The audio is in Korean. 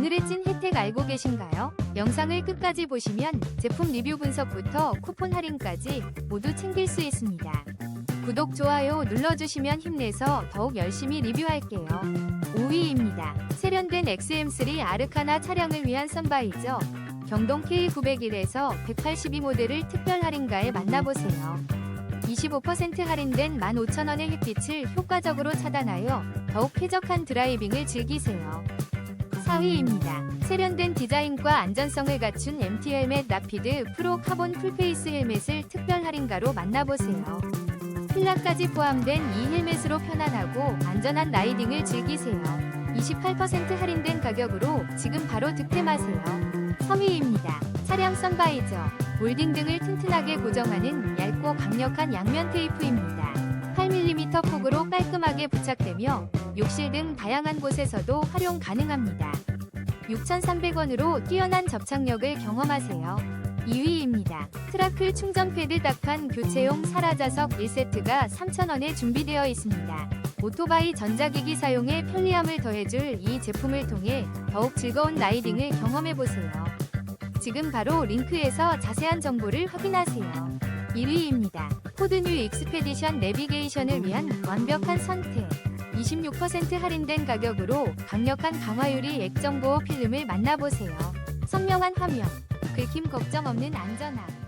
오늘의 찐 혜택 알고 계신가요? 영상을 끝까지 보시면 제품 리뷰 분석부터 쿠폰 할인까지 모두 챙길 수 있습니다. 구독, 좋아요 눌러주시면 힘내서 더욱 열심히 리뷰할게요. 5위입니다. 세련된 XM3 아르카나 차량을 위한 선바이저 경동 K901에서 182 모델을 특별 할인가에 만나보세요. 25% 할인된 15,000원의 햇빛을 효과적으로 차단하여 더욱 쾌적한 드라이빙을 즐기세요. 4위입니다. 세련된 디자인과 안전성을 갖춘 MT 헬멧 라피드 프로 카본 풀페이스 헬멧을 특별 할인가로 만나보세요. 필라까지 포함된 이 헬멧으로 편안하고 안전한 라이딩을 즐기세요. 28% 할인된 가격으로 지금 바로 득템하세요. 3위입니다. 차량 선바이저, 몰딩 등을 튼튼하게 고정하는 얇고 강력한 양면 테이프입니다. 8mm 폭으로 깔끔하게 부착되며 욕실 등 다양한 곳에서도 활용 가능합니다. 6,300원으로 뛰어난 접착력을 경험하세요. 2위입니다. 트라클 충전 패드 딱한 교체용 사라자석 1세트가 3,000원에 준비되어 있습니다. 오토바이 전자기기 사용에 편리함을 더해줄 이 제품을 통해 더욱 즐거운 라이딩을 경험해보세요. 지금 바로 링크에서 자세한 정보를 확인하세요. 1위입니다. 포드 뉴 익스페디션 내비게이션을 위한 완벽한 선택. 26% 할인된 가격으로 강력한 강화유리 액정보호 필름을 만나보세요. 선명한 화면, 긁힘 걱정 없는 안전함.